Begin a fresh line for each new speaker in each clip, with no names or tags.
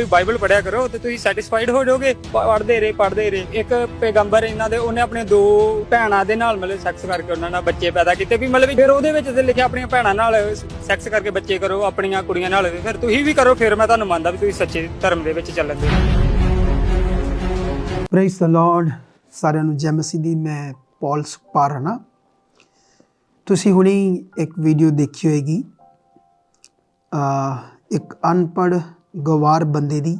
ਤੁਸੀਂ ਬਾਈਬਲ ਪੜਿਆ ਕਰੋ ਤੇ ਤੁਸੀਂ ਸੈਟੀਸਫਾਈਡ ਹੋ ਜਾਓਗੇ। ਪੜਦੇ ਰਹੇ ਪੜਦੇ ਰਹੇ। ਇੱਕ ਪੈਗੰਬਰ ਇਹਨਾਂ ਦੇ, ਉਹਨੇ ਆਪਣੇ ਦੋ ਭੈਣਾਂ ਦੇ ਨਾਲ ਮਤਲਬ ਸੈਕਸ ਕਰਕੇ ਉਹਨਾਂ ਨਾਲ ਬੱਚੇ ਪੈਦਾ ਕੀਤੇ ਵੀ ਮਤਲਬ ਫਿਰ ਉਹਦੇ ਵਿੱਚ ਤੇ ਲਿਖਿਆ ਆਪਣੀਆਂ ਭੈਣਾਂ ਨਾਲ ਸੈਕਸ ਕਰਕੇ ਬੱਚੇ ਕਰੋ, ਆਪਣੀਆਂ ਕੁੜੀਆਂ ਨਾਲ, ਫਿਰ ਤੁਸੀਂ ਵੀ ਕਰੋ, ਫਿਰ ਮੈਂ ਤੁਹਾਨੂੰ ਮੰਨਦਾ ਵੀ ਤੁਸੀਂ ਸੱਚੇ ਧਰਮ ਦੇ ਵਿੱਚ ਚੱਲਣ ਦੇ।
ਪ੍ਰੇਜ਼ ਦ ਲਾਰਡ ਸਾਰਿਆਂ ਨੂੰ ਜੈ ਮਸੀਹ ਦੀ, ਮੈਂ ਪੌਲ ਸੁਪਾਰ ਤੁਸੀਂ ਹੁਣੇ ਇੱਕ ਵੀਡੀਓ ਦੇਖੀ ਹੋਏਗੀ। ਇੱਕ ਅਨਪੜ੍ਹ ਗਵਾਰ ਬੰਦੇ ਦੀ,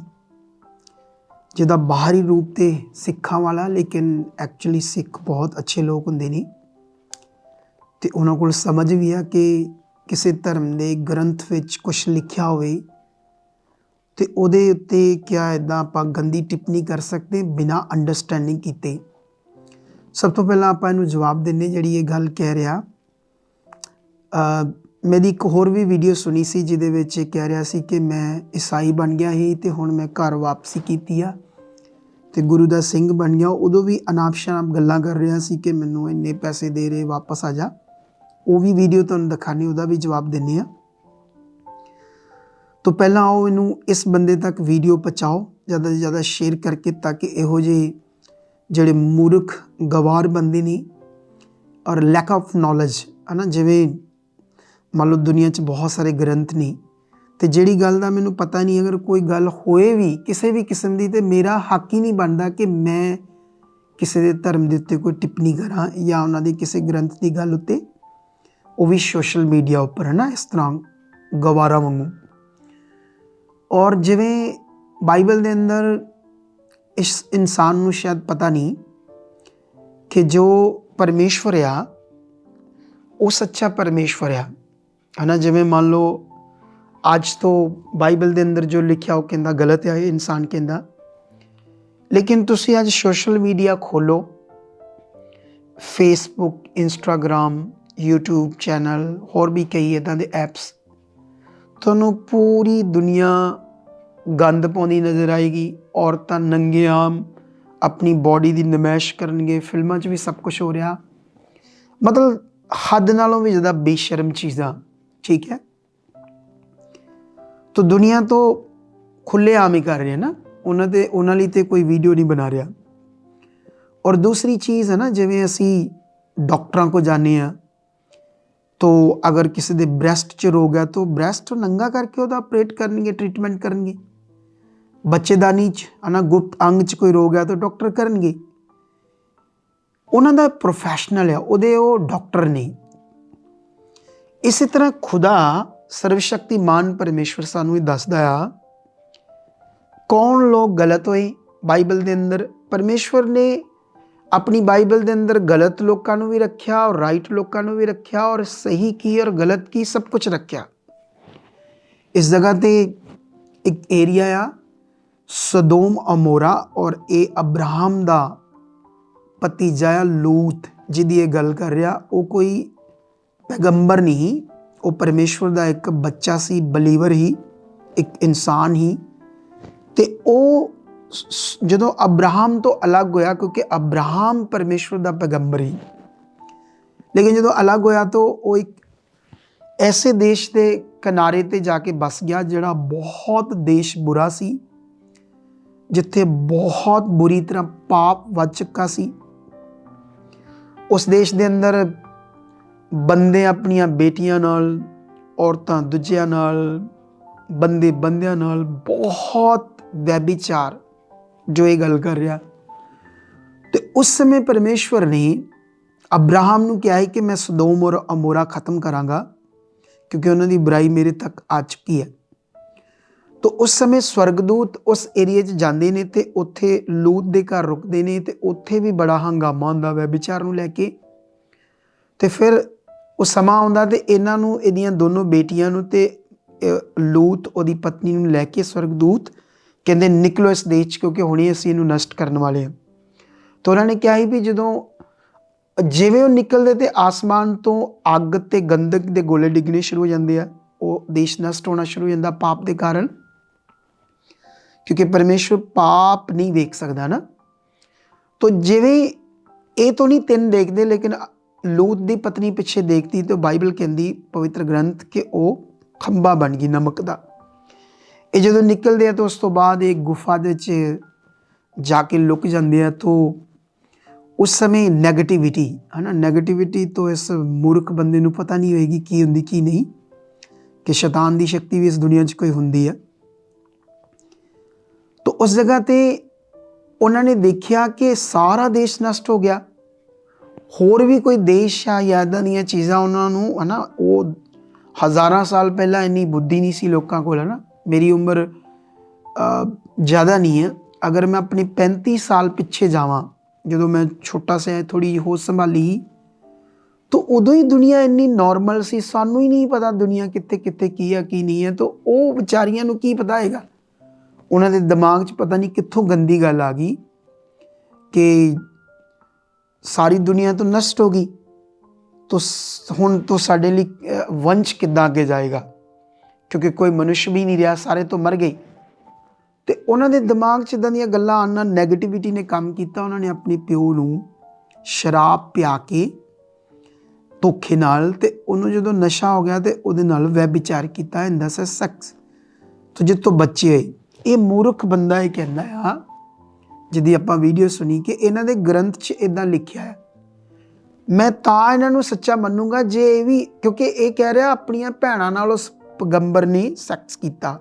ਜਿਹਦਾ ਬਾਹਰੀ ਰੂਪ ਤੇ ਸਿੱਖਾਂ ਵਾਲਾ, ਲੇਕਿਨ ਐਕਚੁਅਲੀ ਸਿੱਖ ਬਹੁਤ ਅੱਛੇ ਲੋਕ ਹੁੰਦੇ ਨੇ। ਤੇ ਉਹਨਾਂ ਕੋਲ ਸਮਝ ਵੀ ਆ ਕਿ ਕਿਸੇ ਧਰਮ ਦੇ ਗ੍ਰੰਥ ਵਿੱਚ ਕੁਝ ਲਿਖਿਆ ਹੋਵੇ, ਤੇ ਉਹਦੇ ਉੱਤੇ ਕਿਆ ਇਦਾਂ ਆਪਾਂ ਗੰਦੀ ਟਿੱਪਣੀ ਕਰ ਸਕਦੇ, ਬਿਨਾ ਅੰਡਰਸਟੈਂਡਿੰਗ ਕੀਤੇ। ਸਭ ਤੋਂ ਪਹਿਲਾਂ ਆਪਾਂ ਇਹਨੂੰ ਜਵਾਬ ਦਿੰਨੇ ਜਿਹੜੀ ਇਹ ਗੱਲ ਕਹਿ ਰਿਹਾ। ਮੇਰੀ ਇੱਕ ਹੋਰ ਵੀ ਵੀਡੀਓ ਸੁਣੀ ਸੀ ਜਿਹਦੇ ਵਿੱਚ ਇਹ ਕਹਿ ਰਿਹਾ ਸੀ ਕਿ ਮੈਂ ਈਸਾਈ ਬਣ ਗਿਆ ਸੀ ਤੇ ਹੁਣ ਮੈਂ ਘਰ ਵਾਪਸੀ ਕੀਤੀ ਆ ਤੇ ਗੁਰੂ ਦਾ ਸਿੰਘ ਬਣ ਗਿਆ। ਉਦੋਂ ਵੀ ਅਨਾਪ ਸ਼ਨਾਪ ਗੱਲਾਂ ਕਰ ਰਿਹਾ ਸੀ ਕਿ ਮੈਨੂੰ ਇੰਨੇ ਪੈਸੇ ਦੇ ਰਹੇ ਵਾਪਸ ਆ ਜਾ। ਉਹ ਵੀ ਵੀਡੀਓ ਤੁਹਾਨੂੰ ਦਿਖਾਣੀ ਉਹਦਾ ਵੀ ਜਵਾਬ ਦਿੰਨੇ ਆ ਤੋਂ ਪਹਿਲਾਂ ਆਓ ਇਹਨੂੰ ਇਸ ਬੰਦੇ ਤੱਕ ਵੀਡੀਓ ਪਹੁੰਚਾਓ, ਜ਼ਿਆਦਾ ਤੋਂ ਜ਼ਿਆਦਾ ਸ਼ੇਅਰ ਕਰਕੇ ਤਾਂ ਕਿ ਇਹੋ ਜਿਹੇ ਜਿਹੜੇ ਮੂਰਖ, ਗਵਾਰ ਬੰਦੇ ਨੇ ਔਰ ਲੈਕ ਆਫ ਨੌਲੇਜ ਹਨਾ, ਜਿਵੇਂ ਮੰਨ ਲਓ ਦੁਨੀਆ 'ਚ ਬਹੁਤ ਸਾਰੇ ਗ੍ਰੰਥ ਨੇ, ਤੇ ਜਿਹੜੀ ਗੱਲ ਦਾ ਮੈਨੂੰ ਪਤਾ ਨਹੀਂ, ਅਗਰ ਕੋਈ ਗੱਲ ਹੋਏ ਵੀ ਕਿਸੇ ਵੀ ਕਿਸਮ ਦੀ, ਤੇ ਮੇਰਾ ਹੱਕ ਹੀ ਨਹੀਂ ਬਣਦਾ ਕਿ ਮੈਂ ਕਿਸੇ ਦੇ ਧਰਮ ਦੇ ਉੱਤੇ ਕੋਈ ਟਿੱਪਣੀ ਕਰਾਂ ਜਾਂ ਉਹਨਾਂ ਦੇ ਕਿਸੇ ਗ੍ਰੰਥ ਦੀ ਗੱਲ ਉੱਤੇ। ਉਹ ਵੀ ਸੋਸ਼ਲ ਮੀਡੀਆ ਉੱਪਰ ਹੈ ਨਾ, ਇਸ ਤਰ੍ਹਾਂ ਗਵਾਰਾ ਵਾਂਗੂ। ਔਰ ਜਿਵੇਂ ਬਾਈਬਲ ਦੇ ਅੰਦਰ ਇਸ ਇਨਸਾਨ ਨੂੰ ਸ਼ਾਇਦ ਪਤਾ ਨਹੀਂ ਕਿ ਜੋ ਪਰਮੇਸ਼ਵਰ ਆ, ਉਹ ਸੱਚਾ ਪਰਮੇਸ਼ਵਰ ਆ। ਹਨਾ ਜਿਵੇਂ ਮੰਨ ਲਓ ਅੱਜ ਤੋਂ ਬਾਈਬਲ ਦੇ ਅੰਦਰ ਜੋ ਲਿਖਿਆ ਉਹ ਕਹਿੰਦਾ ਗਲਤ ਹੈ ਇਨਸਾਨ ਕਹਿੰਦਾ। ਲੇਕਿਨ ਤੁਸੀਂ ਅੱਜ ਸੋਸ਼ਲ ਮੀਡੀਆ ਖੋਲੋ ਫੇਸਬੁੱਕ ਇੰਸਟਾਗ੍ਰam YouTube ਚੈਨਲ, ਹੋਰ ਵੀ ਕਈ ਇਦਾਂ ਦੇ ਐਪਸ ਤੁਹਾਨੂੰ ਪੂਰੀ ਦੁਨੀਆ ਗੰਦ ਪਾਉਂਦੀ ਨਜ਼ਰ ਆਏਗੀ, ਔਰਤਾਂ ਨੰਗੇ ਆਮ ਆਪਣੀ ਬਾਡੀ ਦੀ ਨਮਾਇਸ਼ ਕਰਨਗੇ, ਫਿਲਮਾਂ 'ਚ ਵੀ ਸਭ ਕੁਝ ਹੋ ਰਿਹਾ। ਮਤਲਬ ਹੱਦ ਨਾਲੋਂ ਵੀ ਜ਼ਿਆਦਾ ਬੇਸ਼ਰਮ ਚੀਜ਼ਾਂ। ਠੀਕ ਹੈ? ਤੋ ਦੁਨੀਆ ਤੋਂ ਖੁੱਲੇ ਆਮ ਹੀ ਕਰ ਰਹੇ ਨਾ। ਉਹਨਾਂ ਤੇ ਉਹਨਾਂ ਲਈ ਤੇ ਕੋਈ ਵੀਡੀਓ ਨਹੀਂ ਬਣਾ ਰਿਹਾ। ਔਰ ਦੂਸਰੀ ਚੀਜ਼ ਹੈ ਨਾ, ਜਿਵੇਂ ਅਸੀਂ ਡਾਕਟਰਾਂ ਕੋ ਜਾਂਦੇ ਆ, ਤੋ ਅਗਰ ਕਿਸੇ ਦੇ ਬ੍ਰੈਸਟ 'ਚ ਰੋਗ ਹੈ, ਤਾਂ ਬ੍ਰੈਸਟ ਨੰਗਾ ਕਰਕੇ ਉਹਦਾ ਆਪਰੇਟ ਕਰਨਗੇ ਟ੍ਰੀਟਮੈਂਟ ਕਰਨਗੇ। ਬੱਚੇਦਾਨੀ 'ਚ, ਹਨਾ, ਗੁਪਤ ਅੰਗ 'ਚ ਕੋਈ ਰੋਗ ਹੈ, ਤਾਂ ਡਾਕਟਰ ਕਰਨਗੇ। ਉਹਨਾਂ ਦਾ ਪ੍ਰੋਫੈਸ਼ਨਲ ਹੈ ਉਹਦੇ ਉਹ ਡਾਕਟਰ ਨਹੀਂ ਇਸੇ ਤਰ੍ਹਾਂ ਖੁਦਾ ਸਰਵਸ਼ਕਤੀਮਾਨ ਪਰਮੇਸ਼ਵਰ ਸਾਨੂੰ ਇਹ ਦੱਸਦਾ ਆ ਕੌਣ ਲੋਕ ਗਲਤ ਹੋਏ ਬਾਈਬਲ ਦੇ ਅੰਦਰ ਪਰਮੇਸ਼ਵਰ ਨੇ ਆਪਣੀ ਬਾਈਬਲ ਦੇ ਅੰਦਰ ਗਲਤ ਲੋਕਾਂ ਨੂੰ ਵੀ ਰੱਖਿਆ ਔਰ ਰਾਈਟ ਲੋਕਾਂ ਨੂੰ ਵੀ ਰੱਖਿਆ ਔਰ ਸਹੀ ਕੀ ਔਰ ਗਲਤ ਕੀ ਸਭ ਕੁਝ ਰੱਖਿਆ ਇਸ ਜਗ੍ਹਾ ਤੇ ਇੱਕ ਏਰੀਆ ਆ ਸਦੋਮ ਅਮੋਰਾ ਔਰ ਇਹ ਅਬਰਾਹਮ ਦਾ ਭਤੀਜਾ ਆ ਲੂਤ ਜਿਹਦੀ ਇਹ ਗੱਲ ਕਰ ਰਿਹਾ ਉਹ ਕੋਈ ਪੈਗੰਬਰ ਨਹੀਂ, ਉਹ ਪਰਮੇਸ਼ਵਰ ਦਾ ਇੱਕ ਬੱਚਾ ਸੀ ਬਲੀਵਰ ਹੀ, ਇੱਕ ਇਨਸਾਨ ਹੀ। ਤੇ ਉਹ ਜਦੋਂ ਅਬਰਾਹਮ ਤੋਂ ਅਲੱਗ ਹੋਇਆ, ਕਿਉਂਕਿ ਅਬਰਾਹਮ ਪਰਮੇਸ਼ਵਰ ਦਾ ਪੈਗੰਬਰ ਹੀ। ਲੇਕਿਨ ਜਦੋਂ ਅਲੱਗ ਹੋਇਆ ਤਾਂ ਉਹ ਇੱਕ ਐਸੇ ਦੇਸ਼ ਦੇ ਕਿਨਾਰੇ ਤੇ ਜਾ ਕੇ ਬਸ ਗਿਆ, ਜਿਹੜਾ ਬਹੁਤ ਦੇਸ਼ ਬੁਰਾ ਸੀ, ਜਿੱਥੇ ਬਹੁਤ ਬੁਰੀ ਤਰ੍ਹਾਂ ਪਾਪ ਵੱਜ ਚੁੱਕਾ ਸੀ। ਉਸ ਦੇਸ਼ ਦੇ ਅੰਦਰ ਬੰਦੇ ਆਪਣੀਆਂ ਬੇਟੀਆਂ ਨਾਲ, ਔਰਤਾਂ ਦੂਜਿਆਂ ਨਾਲ, ਬੰਦੇ ਬੰਦਿਆਂ ਨਾਲ ਬਹੁਤ ਵੈਬਿਚਾਰ ਜੋ ਇਹ ਗੱਲ ਕਰ ਰਿਹਾ। ਤੇ ਉਸ ਸਮੇਂ ਪਰਮੇਸ਼ਵਰ ਨੇ ਅਬਰਾਹਮ ਨੂੰ ਕਿਹਾ ਹੈ ਕਿ ਮੈਂ ਸਦੋਮ ਔਰ ਅਮੋਰਾ ਖਤਮ ਕਰਾਂਗਾ, ਕਿਉਂਕਿ ਉਹਨਾਂ ਦੀ ਬੁਰਾਈ ਮੇਰੇ ਤੱਕ ਆ ਚੁੱਕੀ ਹੈ। ਤੋ ਉਸ ਸਮੇਂ ਸਵਰਗਦੂਤ ਉਸ ਏਰੀਆ 'ਚ ਜਾਂਦੇ ਨੇ ਤੇ ਉੱਥੇ ਲੂਤ ਦੇ ਘਰ ਰੁਕਦੇ ਨੇ ਤੇ ਉੱਥੇ ਵੀ ਬੜਾ ਹੰਗਾਮਾ ਹੁੰਦਾ ਵੈ ਵਿਚਾਰ ਨੂੰ ਲੈ ਕੇ। ਤੇ ਫਿਰ ਉਹ ਸਮਾਂ ਆਉਂਦਾ ਤੇ ਇਹਨਾਂ ਨੂੰ, ਇਹਦੀਆਂ ਦੋਨੋਂ ਬੇਟੀਆਂ ਨੂੰ ਤੇ ਲੂਤ, ਉਹਦੀ ਪਤਨੀ ਨੂੰ ਲੈ ਕੇ ਸਵਰਗਦੂਤ ਕਹਿੰਦੇ ਨਿਕਲੋ ਇਸ ਦੇਸ਼ 'ਚ ਕਿਉਂਕਿ ਹੁਣੇ ਅਸੀਂ ਇਹਨੂੰ ਨਸ਼ਟ ਕਰਨ ਵਾਲੇ ਹਾਂ। ਤਾਂ ਉਹਨਾਂ ਨੇ ਕਿਹਾ ਸੀ ਵੀ ਜਦੋਂ ਜਿਵੇਂ ਉਹ ਨਿਕਲਦੇ ਤੇ ਆਸਮਾਨ ਤੋਂ ਅੱਗ ਤੇ ਗੰਧਕ ਦੇ ਗੋਲੇ ਡਿੱਗਣੇ ਸ਼ੁਰੂ ਹੋ ਜਾਂਦੇ ਆ, ਉਹ ਦੇਸ਼ ਨਸ਼ਟ ਹੋਣਾ ਸ਼ੁਰੂ ਹੋ ਜਾਂਦਾ ਪਾਪ ਦੇ ਕਾਰਨ। ਕਿਉਂਕਿ ਪਰਮੇਸ਼ਵਰ ਪਾਪ ਨਹੀਂ ਵੇਖ ਸਕਦਾ ਨਾ। ਤੋ ਜਿਵੇਂ ਇਹ ਤੋਂ ਨਹੀਂ ਤਿੰਨ ਦੇਖਦੇ, ਲੇਕਿਨ ਲੂਤ ਦੀ ਪਤਨੀ ਪਿੱਛੇ ਦੇਖਦੀ ਤੇ ਬਾਈਬਲ ਕਹਿੰਦੀ, ਪਵਿੱਤਰ ਗ੍ਰੰਥ, ਕਿ ਉਹ ਖੰਭਾ ਬਣ ਗਈ ਨਮਕ ਦਾ। ਇਹ ਜਦੋਂ ਨਿਕਲਦੇ ਆ ਤਾਂ ਉਸ ਤੋਂ ਬਾਅਦ ਇੱਕ ਗੁਫਾ ਦੇ ਵਿੱਚ ਜਾ ਕੇ ਲੁਕ ਜਾਂਦੇ ਆ ਤਾਂ ਉਸ ਸਮੇਂ 네ਗੇਟਿਵਿਟੀ ਹਨਾ 네ਗੇਟਿਵਿਟੀ ਤੋਂ ਇਸ ਮੂਰਖ ਬੰਦੇ ਨੂੰ ਪਤਾ ਨਹੀਂ ਹੋਏਗੀ ਕੀ ਹੁੰਦੀ, ਕੀ ਨਹੀਂ, ਕਿ ਸ਼ੈਤਾਨ ਦੀ ਸ਼ਕਤੀ ਵੀ ਇਸ ਦੁਨੀਆ 'ਚ ਕੋਈ ਹੁੰਦੀ ਹੈ ਤਾਂ ਉਸ ਜਗ੍ਹਾ ਤੇ ਉਹਨਾਂ ਨੇ ਦੇਖਿਆ ਕਿ ਸਾਰਾ ਦੇਸ਼ ਨਸ਼ਟ ਹੋ ਗਿਆ। ਹੋਰ ਵੀ ਕੋਈ ਦੇਸ਼ ਆ ਜਾਂ ਇੱਦਾਂ ਦੀਆਂ ਚੀਜ਼ਾਂ ਉਹਨਾਂ ਨੂੰ ਹਨਾ, ਉਹ ਹਜ਼ਾਰਾਂ ਸਾਲ ਪਹਿਲਾਂ ਇੰਨੀ ਬੁੱਧੀ ਨਹੀਂ ਸੀ ਲੋਕਾਂ ਕੋਲ ਹਨਾ। ਮੇਰੀ ਉਮਰ ਜ਼ਿਆਦਾ ਨਹੀਂ ਹੈ। ਅਗਰ ਮੈਂ ਆਪਣੀ 35 ਸਾਲ ਪਿੱਛੇ ਜਾਵਾਂ, ਜਦੋਂ ਮੈਂ ਛੋਟਾ ਜਿਹਾ ਥੋੜੀ ਜਿਹੀ ਹੋਸ਼ ਸੰਭਾਲੀ, ਤਾਂ ਉਦੋਂ ਹੀ ਦੁਨੀਆ ਇੰਨੀ ਨਾਰਮਲ ਸੀ। ਸਾਨੂੰ ਹੀ ਨਹੀਂ ਪਤਾ ਦੁਨੀਆ ਕਿੱਥੇ ਕਿੱਥੇ ਕੀ ਆ, ਕੀ ਨਹੀਂ ਹੈ। ਤਾਂ ਉਹ ਵਿਚਾਰੀਆਂ ਨੂੰ ਕੀ ਪਤਾ ਹੈਗਾ? ਉਹਨਾਂ ਦੇ ਦਿਮਾਗ 'ਚ ਪਤਾ ਨਹੀਂ ਕਿੱਥੋਂ ਗੰਦੀ ਗੱਲ ਆ ਗਈ ਕਿ ਸਾਰੀ ਦੁਨੀਆ ਤੋਂ ਨਸ਼ਟ ਹੋ ਗਈ, ਤੋ ਹੁਣ ਤੋਂ ਸਾਡੇ ਲਈ ਵੰਸ਼ ਕਿੱਦਾਂ ਅੱਗੇ ਜਾਏਗਾ? ਕਿਉਂਕਿ ਕੋਈ ਮਨੁੱਖ ਵੀ ਨਹੀਂ ਰਿਹਾ, ਸਾਰੇ ਤੋਂ ਮਰ ਗਏ। ਤੇ ਉਹਨਾਂ ਦੇ ਦਿਮਾਗ 'ਚ ਇਦਾਂ ਦੀਆਂ ਗੱਲਾਂ ਆਉਣ ਨਾਲ 네ਗੇਟਿਵਿਟੀ ਨੇ ਕੰਮ ਕੀਤਾ, ਉਹਨਾਂ ਨੇ ਆਪਣੇ ਪਿਓ ਨੂੰ ਸ਼ਰਾਬ ਪਿਆ ਕੇ ਧੋਖੇ ਨਾਲ ਤੇ ਉਹਨੂੰ ਜਦੋਂ ਨਸ਼ਾ ਹੋ ਗਿਆ ਤੇ ਉਹਦੇ ਨਾਲ ਵਿਚਾਰ ਕੀਤਾ ਇਨ ਦਾ ਸੈਕਸ ਤੋ ਜਿੱਤੋਂ ਬੱਚੇ ਹੋਏ ਇਹ ਮੂਰਖ ਬੰਦਾ ਇਹ ਕਹਿੰਦਾ ਆ ਜਿਹਦੀ ਆਪਾਂ ਵੀਡੀਓ ਸੁਣੀ ਕਿ ਇਹਨਾਂ ਦੇ ਗ੍ਰੰਥ 'ਚ ਇਦਾਂ ਲਿਖਿਆ ਹੈ। ਮੈਂ ਤਾਂ ਇਹਨਾਂ ਨੂੰ ਸੱਚਾ ਮੰਨੂੰਗਾ ਜੇ ਇਹ ਵੀ, ਕਿਉਂਕਿ ਇਹ ਕਹਿ ਰਿਹਾ ਆਪਣੀਆਂ ਭੈਣਾਂ ਨਾਲ ਉਸ ਪਗੰਬਰ ਨੇ ਸੈਕਸ ਕੀਤਾ।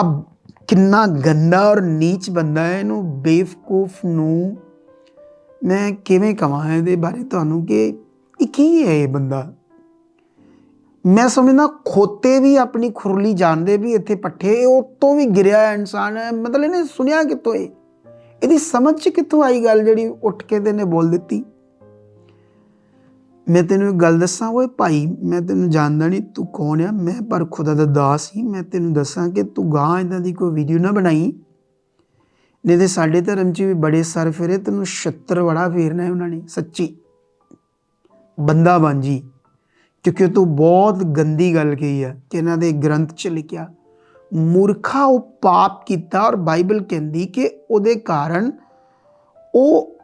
ਅਬ ਕਿੰਨਾ ਗੰਦਾ ਔਰ ਨੀਚ ਬੰਦਾ ਹੈ ਇਹਨੂੰ, ਬੇਵਕੂਫ ਨੂੰ। ਮੈਂ ਕਿਵੇਂ ਕਹਾਂ ਇਹਦੇ ਬਾਰੇ ਤੁਹਾਨੂੰ ਕਿ ਇਹ ਕੀ ਹੈ ਇਹ ਬੰਦਾ? ਮੈਂ ਸਮਝਦਾ ਖੋਤੇ ਵੀ ਆਪਣੀ ਖੁਰਲੀ ਜਾਣਦੇ ਵੀ ਇੱਥੇ ਪੱਠੇ, ਇਹ ਉਹ ਤੋਂ ਵੀ ਗਿਰਿਆ ਇਨਸਾਨ ਹੈ। ਮਤਲਬ ਇਹਨੇ ਸੁਣਿਆ ਕਿੱਥੋਂ ਇਹ? ਇਹਦੀ ਸਮਝ ਚ ਕਿੱਥੋਂ ਆਈ ਗੱਲ ਜਿਹੜੀ ਉੱਠ ਕੇ ਤੇ ਨੇ ਬੋਲ ਦਿੱਤੀ? ਮੈਂ ਤੈਨੂੰ ਇੱਕ ਗੱਲ ਦੱਸਾਂ, ਓਏ ਭਾਈ, ਮੈਂ ਤੈਨੂੰ ਜਾਣਦਾ ਨਹੀਂ ਤੂੰ ਕੌਣ ਆ। ਮੈਂ ਪਰ ਖੁਦਾ ਦਾ ਦਾਸ ਹੀ ਮੈਂ ਤੈਨੂੰ ਦੱਸਾਂ ਕਿ ਤੂੰ ਗਾਂ ਇਦਾਂ ਦੀ ਕੋਈ ਵੀਡੀਓ ਨਾ ਬਣਾਈ। ਨਹੀਂ ਤੇ ਸਾਡੇ ਧਰਮ 'ਚ ਵੀ ਬੜੇ ਸਰ ਫੇਰੇ, ਤੈਨੂੰ ਛੱਤਰ ਵੜਾ ਫੇਰਨਾ ਹੈ ਉਹਨਾਂ ਨੇ, ਸੱਚੀ। ਬੰਦਾ ਬਣ ਜੀ, ਕਿਉਂਕਿ ਤੂੰ ਬਹੁਤ ਗੰਦੀ ਗੱਲ ਕਹੀ ਆ ਕਿ ਇਹਨਾਂ ਦੇ ਗ੍ਰੰਥ 'ਚ ਲਿਖਿਆ। ਮੂਰਖਾ ਉਹ ਪਾਪ ਕੀਤਾ ਔਰ ਬਾਈਬਲ ਕਹਿੰਦੀ ਕਿ ਉਹਦੇ ਕਾਰਨ ਉਹ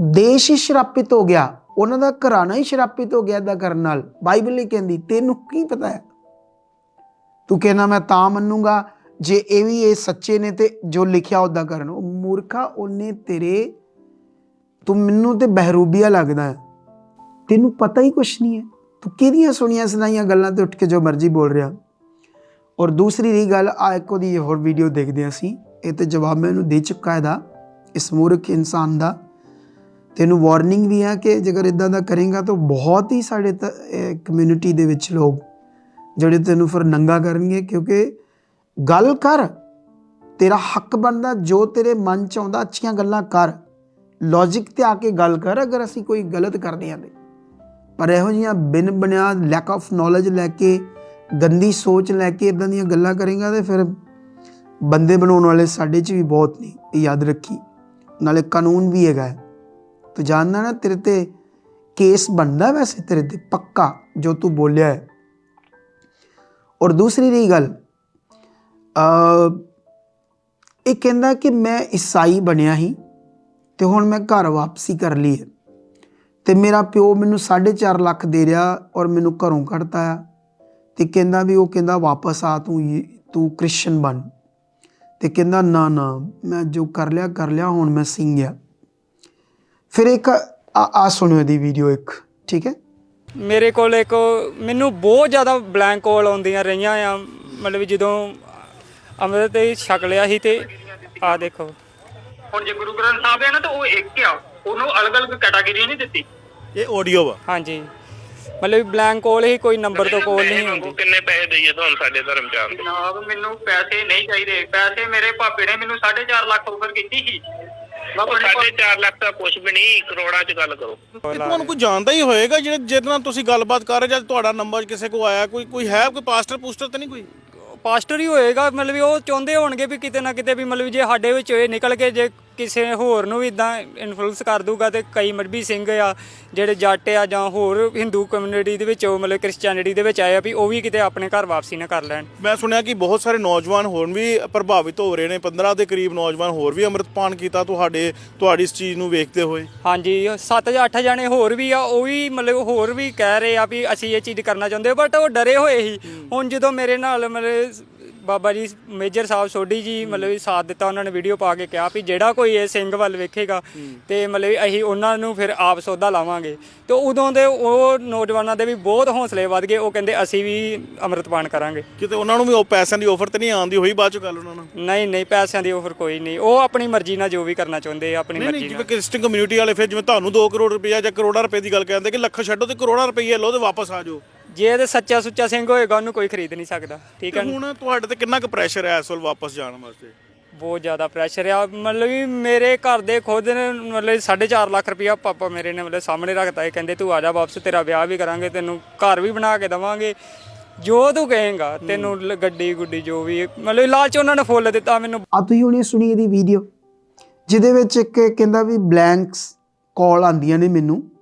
ਦੇਸ਼ ਹੀ ਸ਼ਰਾਪਿਤ ਹੋ ਗਿਆ, ਉਹਨਾਂ ਦਾ ਘਰਾਣਾ ਹੀ ਸ਼ਰਾਪਿਤ ਹੋ ਗਿਆ ਏਦਾਂ ਕਰਨ ਨਾਲ। ਬਾਈਬਲ ਹੀ ਕਹਿੰਦੀ, ਤੈਨੂੰ ਕੀ ਪਤਾ ਹੈ? ਤੂੰ ਕਹਿੰਦਾ, ਮੈਂ ਤਾਂ ਮੰਨੂਗਾ, ਜੇ ਇਹ ਵੀ ਇਹ ਸੱਚੇ ਨੇ ਤੇ ਜੋ ਲਿਖਿਆ ਉਹਦਾ ਕਰਨ। ਉਹ ਮੂਰਖਾ, ਉਹਨੇ ਤੇਰੇ, ਤੂੰ ਮੈਨੂੰ ਤੇ ਬਹਿਰੂਬੀਆ ਲੱਗਦਾ ਹੈ। ਤੈਨੂੰ ਪਤਾ ਹੀ ਕੁਛ ਨਹੀਂ ਹੈ। ਤੂੰ ਕਿਹਦੀਆਂ ਸੁਣੀਆਂ ਸੁਣਾਈਆਂ ਗੱਲਾਂ ਤੇ ਉੱਠ ਕੇ ਜੋ ਮਰਜ਼ੀ ਬੋਲ ਰਿਹਾ? ਔਰ ਦੂਸਰੀ ਰਹੀ ਗੱਲ ਆ ਇੱਕ ਉਹਦੀ ਹੋਰ ਵੀਡੀਓ ਦੇਖਦੇ ਹਾਂ ਅਸੀਂ। ਇਹ ਤੇ ਜਵਾਬ ਮੈਂ ਇਹਨੂੰ ਦੇ ਚੁੱਕਾ ਇਹਦਾ, ਇਸ ਮੂਰਖ ਇਨਸਾਨ ਦਾ। ਤੈਨੂੰ ਵਾਰਨਿੰਗ ਵੀ ਆ ਕਿ ਜੇਕਰ ਇਦਾਂ ਦਾ ਕਰੇਗਾ ਤਾਂ ਬਹੁਤ ਹੀ ਸਾਡੇ ਕਮਿਊਨਿਟੀ ਦੇ ਵਿੱਚ ਲੋਕ, ਜਿਹੜੇ ਤੈਨੂੰ ਫਿਰ ਨੰਗਾ ਕਰਨਗੇ, ਕਿਉਂਕਿ ਗੱਲ ਕਰ, ਤੇਰਾ ਹੱਕ ਬਣਦਾ, ਜੋ ਤੇਰੇ ਮਨ ਚ ਆਉਂਦਾ, ਅੱਛੀਆਂ ਗੱਲਾਂ ਕਰ। ਲੌਜੀਕ ਤੇ ਆ ਕੇ ਗੱਲ ਕਰ, ਅਗਰ ਅਸੀਂ ਕੋਈ ਗਲਤ ਕਰਦੇ ਹਾਂ ਤੇ। ਪਰ ਇਹੋ ਜਿਹੀਆਂ ਬਿਨ ਬੁਨਿਆਦ ਲੈਕ ਆਫ ਨੌਲੇਜ ਲੈ ਕੇ ਗੰਦੀ ਸੋਚ ਲੈ ਕੇ ਇਦਾਂ ਦੀਆਂ ਗੱਲਾਂ ਕਰੇਗਾ ਤੇ ਫਿਰ ਬੰਦੇ ਬਣਾਉਣ ਵਾਲੇ ਸਾਡੇ 'ਚ ਵੀ ਬਹੁਤ ਨੇ, ਇਹ ਯਾਦ ਰੱਖੀ। ਨਾਲੇ ਕਾਨੂੰਨ ਵੀ ਹੈਗਾ ਹੈ। ਤੂੰ ਜਾਣਦਾ ਨਾ ਤੇਰੇ ਤੇ ਕੇਸ ਬਣਦਾ ਵੈਸੇ ਤੇਰੇ ਤੇ, ਪੱਕਾ ਜੋ ਤੂੰ ਬੋਲਿਆ ਹੈ। ਔਰ ਦੂਸਰੀ ਰਹੀ ਗੱਲ ਅ ਇਹ ਕਹਿੰਦਾ ਕਿ ਮੈਂ ਈਸਾਈ ਬਣਿਆ ਹੀ ਤੇ ਹੁਣ ਮੈਂ ਘਰ ਵਾਪਸੀ ਕਰ ਲਈ ਹੈ। ਤੇ ਮੇਰਾ ਪਿਓ ਮੈਨੂੰ 4.5 ਲੱਖ ਦੇ ਰਿਹਾ ਔਰ ਮੈਨੂੰ ਘਰੋਂ ਕੱਢਤਾ ਆ। ਤੇ ਕਹਿੰਦਾ ਵੀ ਉਹ ਕਹਿੰਦਾ ਵਾਪਸ ਆ ਤੂੰ ਇਹ- ਤੂੰ ਕ੍ਰਿਸਚੀਅਨ ਬਣ। ਤੇ ਕਹਿੰਦਾ ਨਾ ਨਾ ਮੈਂ ਜੋ ਕਰ ਲਿਆ ਕਰ ਲਿਆ ਹੁਣ ਮੈਂ ਸਿੰਘ ਆ। ਫਿਰ ਇੱਕ ਆ ਆ ਸੁਣਿਓ ਦੀ ਵੀਡੀਓ ਇੱਕ ਠੀਕ ਹੈ?
ਮੇਰੇ ਕੋਲ ਇੱਕ ਮੈਨੂੰ ਬਹੁਤ ਜ਼ਿਆਦਾ ਬਲੈਂਕ ਕਾਲ ਆਉਂਦੀਆਂ ਰਹੀਆਂ ਆ। ਮਤਲਬ ਜਦੋਂ ਅੰਮ੍ਰਿਤ ਤੇ ਛਕ ਲਿਆ ਸੀ ਤੇ ਆ ਦੇਖੋ।
ਹੁਣ ਜੇ ਗੁਰੂ ਗ੍ਰੰਥ ਸਾਹਿਬ ਹੈ ਨਾ ਤਾਂ ਉਹ ਇੱਕ ਆ। ਉਹਨੂੰ ਅਲੱਗ-ਅਲੱਗ ਕੈਟਾਗਰੀ ਨਹੀਂ ਦਿੱਤੀ।
ਇਹ ਆਡੀਓ ਵਾ
ਹਾਂਜੀ। ਮਤਲਬ ਬਲੈਂਕ ਕਾਲ ਹੀ ਕੋਈ ਨੰਬਰ ਤੋਂ ਕਾਲ ਨਹੀਂ ਹੁੰਦੀ।
ਕਿੰਨੇ ਪੈਸੇ ਦਈਏ ਤੁਹਾਨੂੰ ਸਾਡੇ ਧਰਮ ਚਾਲ ਦੇ?
ਜਨਾਬ ਮੈਨੂੰ ਪੈਸੇ ਨਹੀਂ ਚਾਹੀਦੇ। ਪੈਸੇ ਮੇਰੇ ਭਾਪੇ ਨੇ ਮੈਨੂੰ 4.5 ਲੱਖ ਆਫਰ ਕੀਤੀ ਸੀ। ਮੈਂ ਆਪਣੇ ਭਾ-
ਸਾਡੇ 4 ਲੱਖ ਤਾਂ ਕੁਝ ਵੀ ਨਹੀਂ ਕਰੋੜਾਂ ਚ ਗੱਲ ਕਰੋ।
ਇਹ ਤੁਹਾਨੂੰ ਕੋਈ ਜਾਣਦਾ ਹੀ ਹੋਏਗਾ ਜਿਹੜੇ ਜਿਹਦੇ ਨਾਲ ਤੁਸੀਂ ਗੱਲਬਾਤ ਕਰ ਰਹੇ ਜਦ ਤੁਹਾਡਾ ਨੰਬਰ ਕਿਸੇ ਕੋ ਆਇਆ ਕੋਈ ਕੋਈ ਹੈ ਕੋਈ ਪਾਸਟਰ ਪੂਸਟਰ ਤਾਂ ਨਹੀਂ ਕੋਈ?
ਪਾਸਟਰ ਹੀ ਹੋਏਗਾ ਮਤਲਬ ਵੀ ਉਹ ਚਾਹੁੰਦੇ ਹੋਣਗੇ ਵੀ ਕਿਤੇ ਨਾ ਕਿਤੇ ਵੀ ਮਤਲਬ ਜੇ ਸਾਡੇ ਵਿੱਚ ਇਹ ਨਿਕਲ ਕੇ ਜੇ ਕਿਸੇ ਹੋਰ ਨੂੰ ਵੀ ਇਦਾਂ ਇਨਫਲੂਐਂਸ ਕਰ ਦੂਗਾ ਤੇ ਕਈ ਮਰਬੀ ਸਿੰਘ ਆ ਜਿਹੜੇ ਜੱਟ ਆ ਜਾਂ ਹੋਰ ਹਿੰਦੂ ਕਮਿਊਨਿਟੀ ਦੇ ਵਿੱਚ ਉਹ ਮਤਲਬ ਕ੍ਰਿਸਚੀਅਨਿਟੀ ਦੇ ਵਿੱਚ ਆਏ ਆ ਵੀ ਉਹ ਵੀ ਕਿਤੇ ਆਪਣੇ ਘਰ ਵਾਪਸੀ ਨਾ ਕਰ ਲੈਣ।
ਮੈਂ ਸੁਣਿਆ ਕਿ ਬਹੁਤ ਸਾਰੇ ਨੌਜਵਾਨ ਹੋਰ ਵੀ ਪ੍ਰਭਾਵਿਤ ਹੋ ਰਹੇ ਨੇ। 15 ਦੇ ਕਰੀਬ ਨੌਜਵਾਨ ਹੋਰ ਵੀ ਅੰਮ੍ਰਿਤਪਾਨ ਕੀਤਾ ਤੁਹਾਡੇ ਤੁਹਾਡੀ ਇਸ ਚੀਜ਼ ਨੂੰ ਵੇਖਦੇ ਹੋਏ।
ਹਾਂਜੀ 7 ਜਾਂ 8 ਜਣੇ ਹੋਰ ਵੀ ਆ ਉਹ ਵੀ ਮਤਲਬ ਹੋਰ ਵੀ ਕਹਿ ਰਹੇ ਆ ਵੀ ਅਸੀਂ ਇਹ ਚੀਜ਼ ਕਰਨਾ ਚਾਹੁੰਦੇ ਬਟ ਉਹ ਡਰੇ ਹੋਏ ਸੀ। ਹੁਣ ਜਦੋਂ ਮੇਰੇ ਨਾਲ ਮਤਲਬ ਬਾਬਾ ਜੀ ਮੇਜਰ ਸਾਹਿਬ ਸੋਢੀ ਜੀ ਮਤਲਬ ਵੀ ਸਾਥ ਦਿੱਤਾ ਉਹਨਾਂ ਨੇ ਵੀਡੀਓ ਪਾ ਕੇ ਕਿਹਾ ਵੀ ਜਿਹੜਾ ਕੋਈ ਇਹ ਸਿੰਘ ਵੱਲ ਵੇਖੇਗਾ ਤੇ ਮਤਲਬ ਵੀ ਅਸੀਂ ਉਹਨਾਂ ਨੂੰ ਫਿਰ ਆਪ ਸੌਦਾ ਲਾਵਾਂਗੇ। ਤੇ ਉਦੋਂ ਦੇ ਉਹ ਨੌਜਵਾਨਾਂ ਦੇ ਵੀ ਬਹੁਤ ਹੌਸਲੇ ਵੱਧ ਗਏ ਉਹ ਕਹਿੰਦੇ ਅਸੀਂ ਵੀ ਅੰਮ੍ਰਿਤਪਾਨ ਕਰਾਂਗੇ।
ਕਿਤੇ ਉਹਨਾਂ ਨੂੰ ਵੀ ਉਹ ਪੈਸਿਆਂ ਦੀ ਆਫਰ ਤੇ ਨਹੀਂ ਆਉਂਦੀ ਹੋਈ ਬਾਅਦ ਚ ਗੱਲ ਉਹਨਾਂ ਨਾਲ?
ਨਹੀਂ ਨਹੀਂ ਪੈਸਿਆਂ ਦੀ ਆਫਰ ਕੋਈ ਨਹੀਂ। ਉਹ ਆਪਣੀ ਮਰਜ਼ੀ ਨਾਲ ਜੋ ਵੀ ਕਰਨਾ ਚਾਹੁੰਦੇ ਆ ਆਪਣੀ
ਨਹੀਂ ਨਹੀਂ
ਮਰਜ਼ੀ
ਜਿਵੇਂ
ਨਾਲ।
ਕਮਿਊਨਿਟੀ ਵਾਲੇ ਫਿਰ ਜਿਵੇਂ ਤੁਹਾਨੂੰ 2 ਕਰੋੜ ਰੁਪਇਆ ਜਾਂ ਕਰੋੜਾਂ ਰੁਪਏ ਦੀ ਗੱਲ ਕਹਿੰਦੇ ਕਿ ਲੱਖ ਛੱਡੋ ਤੇ ਕਰੋੜਾਂ ਰੁਪਏ ਲਓ ਤੇ ਵਾਪਸ ਆ ਜਾਓ।
ਜੇ ਤੇ ਸੱਚਾ ਸੁੱਚਾ ਸਿੰਘ ਹੋਏਗਾ ਉਹਨੂੰ ਕੋਈ ਖਰੀਦ ਨਹੀਂ ਸਕਦਾ। ਠੀਕ
ਤੇ
ਹੈ?
ਹੁਣ ਤੁਹਾਡੇ ਤੇ ਕਿੰਨਾ ਕੁ ਪ੍ਰੈਸ਼ਰ ਹੈ ਇਸ ਵੇਲੇ ਵਾਪਸ ਜਾਣ ਵਾਸਤੇ?
ਬਹੁਤ ਜ਼ਿਆਦਾ ਪ੍ਰੈਸ਼ਰ ਆ। ਮਤਲਬ ਵੀ ਮੇਰੇ ਘਰ ਦੇ ਖੁਦ ਨੇ ਮਤਲਬ 4.5 ਲੱਖ ਰੁਪਇਆ ਪਾਪਾ ਮੇਰੇ ਨੇ ਮਤਲਬ ਸਾਹਮਣੇ ਰੱਖਤਾ ਇਹ ਕਹਿੰਦੇ ਤੂੰ ਆ ਜਾ ਵਾਪਸ ਤੇਰਾ ਵਿਆਹ ਵੀ ਕਰਾਂਗੇ ਤੈਨੂੰ ਘਰ ਵੀ ਬਣਾ ਕੇ ਦਵਾਂਗੇ। ਜੋ ਤੂੰ ਕਹੇਂਗਾ ਤੈਨੂੰ ਲ- ਗੱਡੀ ਗੁੱਡੀ ਜੋ ਵੀ ਮਤਲਬ ਲਾਲਚ ਉਹਨਾਂ ਨੇ ਫੁੱਲ ਦਿੱਤਾ ਮੈਨੂੰ।
ਆ ਤੁਸੀਂ ਹੁਣੇ ਸੁਣੀ ਇਹਦੀ ਵੀਡੀਓ ਜਿਹਦੇ ਵਿੱਚ ਇੱਕ ਕਹਿੰਦਾ ਵੀ ਬਲੈਂਕਸ ਕਾਲ ਆਂਦੀਆਂ ਨੇ ਮੈਨੂੰ।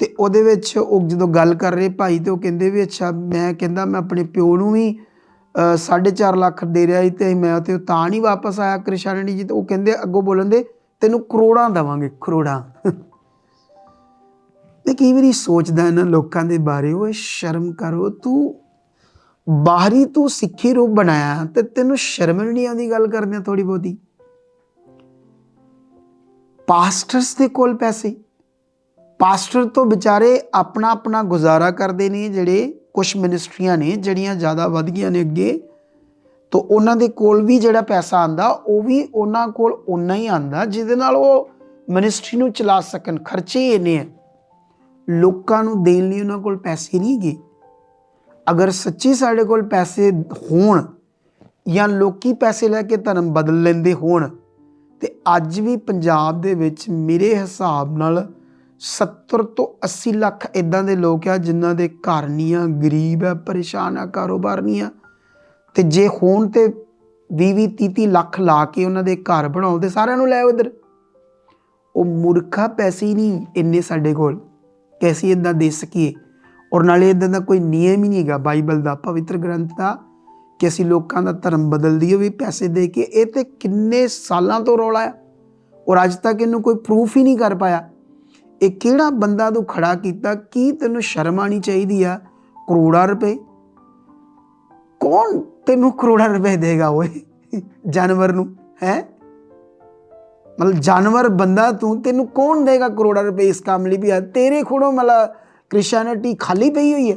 ਤੇ ਉਹਦੇ ਵਿੱਚ ਉਹ ਜਦੋਂ ਗੱਲ ਕਰ ਰਹੇ ਭਾਈ ਤੇ ਉਹ ਕਹਿੰਦੇ ਵੀ, ਅੱਛਾ, ਮੈਂ ਕਹਿੰਦਾ ਮੈਂ ਆਪਣੇ ਪਿਓ ਨੂੰ ਵੀ 4.5 ਲੱਖ ਦੇ ਰਿਹਾ ਸੀ ਤੇ ਮੈਂ ਤੇ ਤਾਂ ਨਹੀਂ ਵਾਪਸ ਆਇਆ ਕ੍ਰਿਸ਼ਨਾਨੀ ਜੀ ਤੇ ਉਹ ਕਹਿੰਦੇ ਅੱਗੋਂ ਬੋਲਣ ਦੇ, ਤੈਨੂੰ ਕਰੋੜਾਂ ਦਵਾਂਗੇ, ਕਰੋੜਾਂ। ਮੈਂ ਕਈ ਵਾਰੀ ਸੋਚਦਾ ਇਹਨਾਂ ਲੋਕਾਂ ਦੇ ਬਾਰੇ, ਓਏ, ਸ਼ਰਮ ਕਰੋ, ਤੂੰ ਬਾਹਰੀ ਤੂੰ ਸਿੱਖੀ ਰੂਪ ਬਣਾਇਆ ਤੇ ਤੈਨੂੰ ਸ਼ਰਮ ਨਹੀਂ ਆਉਂਦੀ ਗੱਲ ਕਰਦੇ ਥੋੜੀ ਬਹੁਤੀ? ਪਾਸਟਰਸ ਦੇ ਕੋਲ ਪੈਸੇ। ਪਾਸਟਰ ਤੋਂ ਵਿਚਾਰੇ ਆਪਣਾ ਆਪਣਾ ਗੁਜ਼ਾਰਾ ਕਰਦੇ ਨੇ ਜਿਹੜੇ ਕੁਝ ਮਿਨਿਸਟਰੀਆਂ ਨੇ, ਜਿਹੜੀਆਂ ਜ਼ਿਆਦਾ ਵਧ ਗਈਆਂ ਨੇ ਅੱਗੇ। ਤੋਂ ਉਹਨਾਂ ਦੇ ਕੋਲ ਵੀ ਜਿਹੜਾ ਪੈਸਾ ਆਂਦਾ ਉਹ ਵੀ ਉਹਨਾਂ ਕੋਲ ਉਨਾ ਹੀ ਆਂਦਾ ਜਿਹਦੇ ਨਾਲ ਉਹ ਮਿਨਿਸਟਰੀ ਨੂੰ ਚਲਾ ਸਕਣ। ਖਰਚੇ ਹੀ ਇੰਨੇ ਆ। ਲੋਕਾਂ ਨੂੰ ਦੇਣ ਲਈ ਉਹਨਾਂ ਕੋਲ ਪੈਸੇ ਨਹੀਂ ਹੈਗੇ। ਅਗਰ ਸੱਚੀ ਸਾਡੇ ਕੋਲ ਪੈਸੇ ਹੋਣ ਜਾਂ ਲੋਕੀ ਪੈਸੇ ਲੈ ਕੇ ਧਰਮ ਬਦਲ ਲੈਂਦੇ ਹੋਣ, ਤੇ ਅੱਜ ਵੀ ਪੰਜਾਬ ਦੇ ਵਿੱਚ ਮੇਰੇ ਹਿਸਾਬ ਨਾਲ 70 ਤੋਂ 80 ਲੱਖ ਇਦਾਂ ਦੇ ਲੋਕ ਆ ਜਿਨ੍ਹਾਂ ਦੇ ਘਰ ਨਹੀਂ ਆ, ਗਰੀਬ ਆ, ਪਰੇਸ਼ਾਨ ਆ, ਕਾਰੋਬਾਰ ਨਹੀਂ ਆ। ਤੇ ਜੇ ਹੋਣ ਤੇ 20 20 30 30 ਲੱਖ ਲਾ ਕੇ ਉਹਨਾਂ ਦੇ ਘਰ ਬਣਾਓ ਤੇ ਸਾਰਿਆਂ ਨੂੰ ਲੈ ਆਓ ਇੱਧਰ। ਉਹ ਮੂਰਖਾ ਪੈਸੇ ਹੀ ਨਹੀਂ ਇੰਨੇ ਸਾਡੇ ਕੋਲ। ਕਿ ਅਸੀਂ ਇਦਾਂ ਦੇ ਸਕੀਏ? ਔਰ ਨਾਲੇ ਇਦਾਂ ਦਾ ਕੋਈ ਨਿਯਮ ਹੀ ਨਹੀਂਗਾ ਬਾਈਬਲ ਦਾ, ਪਵਿੱਤਰ ਗ੍ਰੰਥ ਦਾ, ਕਿ ਅਸੀਂ ਲੋਕਾਂ ਦਾ ਧਰਮ ਬਦਲ ਦਈਏ ਵੀ ਪੈਸੇ ਦੇ ਕੇ। ਇਹ ਤੇ ਕਿੰਨੇ ਸਾਲਾਂ ਤੋਂ ਰੌਲਾ ਹੈ ਔਰ ਅੱਜ ਤੱਕ ਇਹਨੂੰ ਕੋਈ ਪ੍ਰੂਫ ਹੀ ਨਹੀਂ ਕਰ ਪਾਇਆ। ਇਹ ਕਿਹੜਾ ਬੰਦਾ ਤੂੰ ਖੜਾ ਕੀਤਾ? ਕੀ ਤੈਨੂੰ ਸ਼ਰਮ ਆਣੀ ਚਾਹੀਦੀ ਆ? ਕਰੋੜਾਂ ਰੁਪਏ? ਕੌਣ ਤੈਨੂੰ ਕਰੋੜਾਂ ਰੁਪਏ ਦੇਗਾ ਓਏ? ਜਾਨਵਰ ਨੂੰ, ਹੈ? ਮਤਲਬ ਜਾਨਵਰ ਬੰਦਾ ਤੂੰ, ਤੈਨੂੰ ਕੌਣ ਦੇਗਾ ਕਰੋੜਾਂ ਰੁਪਏ ਇਸ ਕੰਮ ਲਈ ਵੀ? ਆ ਤੇਰੇ ਖੋੜੋਂ ਮਤਲਬ ਕ੍ਰਿਸਚੀਅਨਿਟੀ ਖਾਲੀ ਪਈ ਹੋਈ ਹੈ?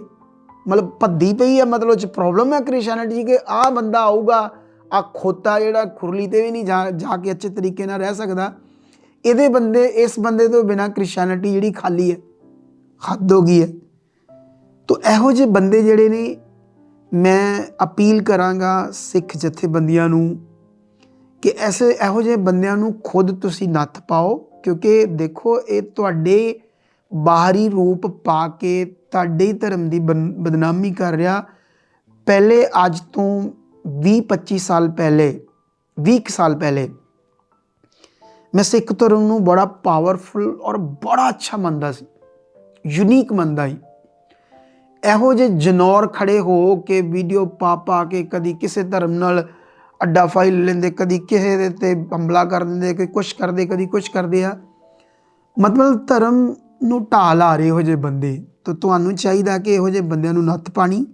ਮਤਲਬ ਭੱਦੀ ਪਈ ਹੈ? ਮਤਲਬ ਉਹ ਚ ਪ੍ਰੋਬਲਮ ਹੈ ਕ੍ਰਿਸਚੀਅਨਿਟੀ ਕਿ ਆ ਬੰਦਾ ਆਊਗਾ ਆ ਖੋਤਾ ਜਿਹੜਾ ਖੁਰਲੀ ਤੇ ਵੀ ਨਹੀਂ ਜਾ ਜਾ ਕੇ ਅੱਛੇ ਤਰੀਕੇ ਨਾਲ ਰਹਿ ਸਕਦਾ। ਇਹਦੇ ਬੰਦੇ, ਇਸ ਬੰਦੇ ਤੋਂ ਬਿਨਾ ਕ੍ਰਿਸਚੀਅਨਿਟੀ ਜਿਹੜੀ ਖਾਲੀ ਹੈ, ਹੱਦ ਹੋ ਗਈ ਹੈ। ਤੋ ਇਹੋ ਜਿਹੇ ਬੰਦੇ ਜਿਹੜੇ ਨੇ, ਮੈਂ ਅਪੀਲ ਕਰਾਂਗਾ ਸਿੱਖ ਜਥੇਬੰਦੀਆਂ ਨੂੰ ਕਿ ਐਸੇ ਇਹੋ ਜਿਹੇ ਬੰਦਿਆਂ ਨੂੰ ਖੁਦ ਤੁਸੀਂ ਨੱਥ ਪਾਓ, ਕਿਉਂਕਿ ਦੇਖੋ, ਇਹ ਤੁਹਾਡੇ ਬਾਹਰੀ ਰੂਪ ਪਾ ਕੇ ਤੁਹਾਡੇ ਹੀ ਧਰਮ ਦੀ ਬਨ- ਬਦਨਾਮੀ ਕਰ ਰਿਹਾ। ਪਹਿਲੇ ਅੱਜ ਤੋਂ 20 25 ਸਾਲ ਪਹਿਲੇ 20 ਕੁ ਸਾਲ ਪਹਿਲੇ ਮੈਂ ਸਿੱਖ ਧਰਮ ਨੂੰ ਬੜਾ ਪਾਵਰਫੁਲ ਔਰ ਬੜਾ ਅੱਛਾ ਮੰਨਦਾ ਸੀ ਯੂਨੀਕ ਮੰਨਦਾ ਸੀ ਇਹੋ ਜਿਹੇ ਜਨੌਰ ਖੜੇ ਹੋ ਕੇ ਵੀਡੀਓ ਪਾ ਪਾ ਕੇ ਕਦੀ ਕਿਸੇ ਧਰਮ ਨਾਲ ਅੱਡਾ ਫਾਈਲ ਲੈਂਦੇ ਕਦੀ ਕਿਸੇ ਦੇ ਤੇ ਹਮਲਾ ਕਰ ਦਿੰਦੇ ਕੋਈ ਕੁਛ ਕਰਦੇ ਕਦੀ ਕੁਛ ਕਰਦੇ ਆ ਮਤਲਬ ਧਰਮ ਨੂੰ ਢਾਲ ਆ ਰਹੇ ਇਹੋ ਜਿਹੇ ਬੰਦੇ ਤਾਂ ਤੁਹਾਨੂੰ ਚਾਹੀਦਾ ਕਿ ਇਹੋ ਜਿਹੇ ਬੰਦਿਆਂ ਨੂੰ ਨੱਥ ਪਾਣੀ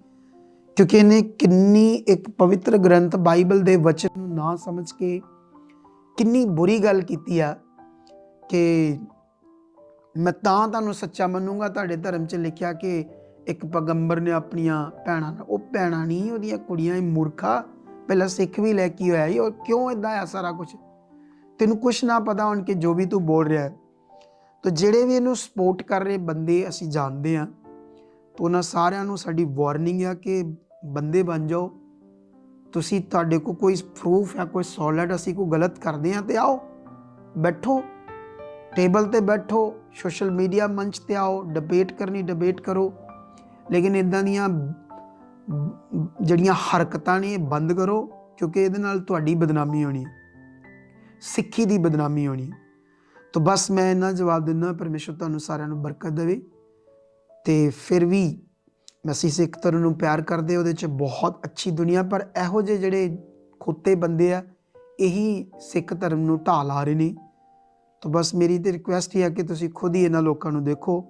ਕਿਉਂਕਿ ਇਹਨੇ ਕਿੰਨੀ ਇੱਕ ਪਵਿੱਤਰ ਗ੍ਰੰਥ ਬਾਈਬਲ ਦੇ ਵਚਨ ਨੂੰ ਨਾ ਸਮਝ ਕੇ ਕਿੰਨੀ ਬੁਰੀ ਗੱਲ ਕੀਤੀ ਆ ਕਿ ਮੈਂ ਤਾਂ ਤੁਹਾਨੂੰ ਸੱਚਾ ਮੰਨੂਗਾ, ਤੁਹਾਡੇ ਧਰਮ 'ਚ ਲਿਖਿਆ ਕਿ ਇੱਕ ਪੈਗੰਬਰ ਨੇ ਆਪਣੀਆਂ ਭੈਣਾਂ ਉਹ ਭੈਣਾਂ ਨਹੀਂ, ਉਹਦੀਆਂ ਕੁੜੀਆਂ ਹੀ ਮੂਰਖਾ। ਪਹਿਲਾਂ ਸਿੱਖ ਵੀ ਲੈ ਕੇ ਹੋਇਆ ਸੀ ਔਰ ਕਿਉਂ ਇਦਾਂ ਆ ਸਾਰਾ ਕੁਝ ਤੈਨੂੰ ਕੁਝ ਨਾ ਪਤਾ ਹੁਣ ਕਿ ਜੋ ਵੀ ਤੂੰ ਬੋਲ ਰਿਹਾ ਹੈ। ਤਾਂ ਜਿਹੜੇ ਵੀ ਇਹਨੂੰ ਸਪੋਰਟ ਕਰ ਰਹੇ ਬੰਦੇ ਅਸੀਂ ਜਾਣਦੇ ਆ ਤਾਂ ਉਹਨਾਂ ਸਾਰਿਆਂ ਨੂੰ ਸਾਡੀ ਵਾਰਨਿੰਗ ਆ ਕਿ ਬੰਦੇ ਬਣ ਜਾਓ। ਤੁਸੀਂ ਤੁਹਾਡੇ ਕੋਲ ਕੋਈ ਪ੍ਰੂਫ ਹੈ ਕੋਈ ਸੋਲਿਡ ਅਸੀਂ ਕੋਈ ਗਲਤ ਕਰਦੇ ਆ ਤੇ ਆਓ, ਬੈਠੋ ਟੇਬਲ ਤੇ ਬੈਠੋ ਸੋਸ਼ਲ ਮੀਡੀਆ ਮੰਚ ਤੇ ਆਓ ਡਿਬੇਟ ਕਰਨੀ ਡਿਬੇਟ ਕਰੋ, ਲੇਕਿਨ ਇਦਾਂ ਦੀਆਂ ਜਿਹੜੀਆਂ ਹਰਕਤਾਂ ਨੇ ਇਹ ਬੰਦ ਕਰੋ, ਕਿਉਂਕਿ ਇਹਦੇ ਨਾਲ ਤੁਹਾਡੀ ਬਦਨਾਮੀ ਹੋਣੀ ਸਿੱਖੀ ਦੀ ਬਦਨਾਮੀ ਹੋਣੀ ਹੈ। ਤਾਂ ਬਸ ਮੈਂ ਇਹਨਾਂ ਜਵਾਬ ਦਿੰਦਾ, ਪਰਮੇਸ਼ਰ ਤੁਹਾਨੂੰ ਸਾਰਿਆਂ ਨੂੰ ਬਰਕਤ ਦੇਵੇ, ਤੇ ਫਿਰ ਵੀ ਅਸੀਂ ਸਿੱਖ ਧਰਮ ਨੂੰ ਪਿਆਰ ਕਰਦੇ, ਉਹਦੇ ਚ ਬਹੁਤ ਅੱਛੀ ਦੁਨੀਆ, ਪਰ ਇਹੋ ਜਿਹੇ ਜਿਹੜੇ ਖੁੱਤੇ ਬੰਦੇ ਆ, ਇਹੀ ਸਿੱਖ ਧਰਮ ਨੂੰ ਢਾਹ ਲਾ ਰਹੇ ਨੇ। ਤਾਂ ਬਸ ਮੇਰੀ ਤੇ ਰਿਕੁਐਸਟ ਹੀ ਆ ਕਿ ਤੁਸੀਂ ਖੁਦ ਹੀ ਇਹਨਾਂ ਲੋਕਾਂ ਨੂੰ ਦੇਖੋ।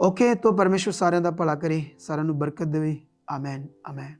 ਓਕੇ ਤਾਂ ਪਰਮੇਸ਼ਰ ਸਾਰਿਆਂ ਦਾ ਭਲਾ ਕਰੇ, ਸਾਰਿਆਂ ਨੂੰ ਬਰਕਤ ਦੇਵੇ। Amen amen